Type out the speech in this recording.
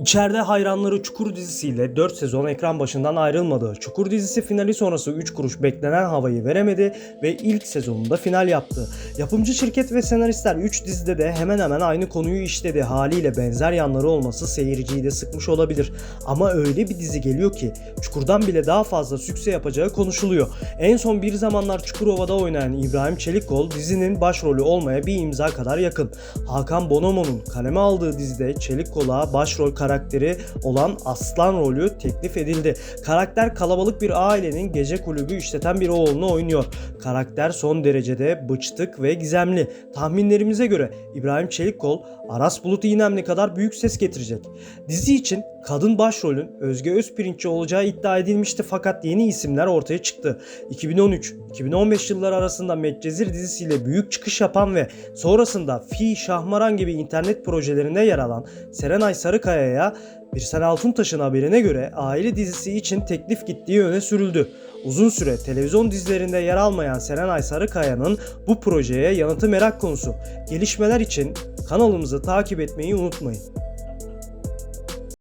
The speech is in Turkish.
İçeride hayranları Çukur dizisiyle 4 sezon ekran başından ayrılmadı. Çukur dizisi finali sonrası 3 kuruş beklenen havayı veremedi ve ilk sezonunda final yaptı. Yapımcı şirket ve senaristler 3 dizide de hemen hemen aynı konuyu işledi. Haliyle benzer yanları olması seyirciyi de sıkmış olabilir. Ama öyle bir dizi geliyor ki Çukur'dan bile daha fazla sükse yapacağı konuşuluyor. En son bir zamanlar Çukurova'da oynayan İbrahim Çelikkol dizinin başrolü olmaya bir imza kadar yakın. Hakan Bonomo'nun kaleme aldığı dizide Çelikkol'a başrol karakteri olan Aslan rolü teklif edildi. Karakter kalabalık bir ailenin gece kulübü işleten bir oğlunu oynuyor. Karakter son derecede bıçtık ve gizemli. Tahminlerimize göre İbrahim Çelikkol Aras Bulut İynemli kadar büyük ses getirecek. Dizi için kadın başrolün Özge Özpirinççi olacağı iddia edilmişti fakat yeni isimler ortaya çıktı. 2013-2015 yılları arasında Medcezir dizisiyle büyük çıkış yapan ve sonrasında Fi Şahmaran gibi internet projelerinde yer alan Serenay Sarıkaya'ya Birsel Altuntaş'ın haberine göre aile dizisi için teklif gittiği öne sürüldü. Uzun süre televizyon dizilerinde yer almayan Serenay Sarıkaya'nın bu projeye yanıtı merak konusu. Gelişmeler için kanalımızı takip etmeyi unutmayın.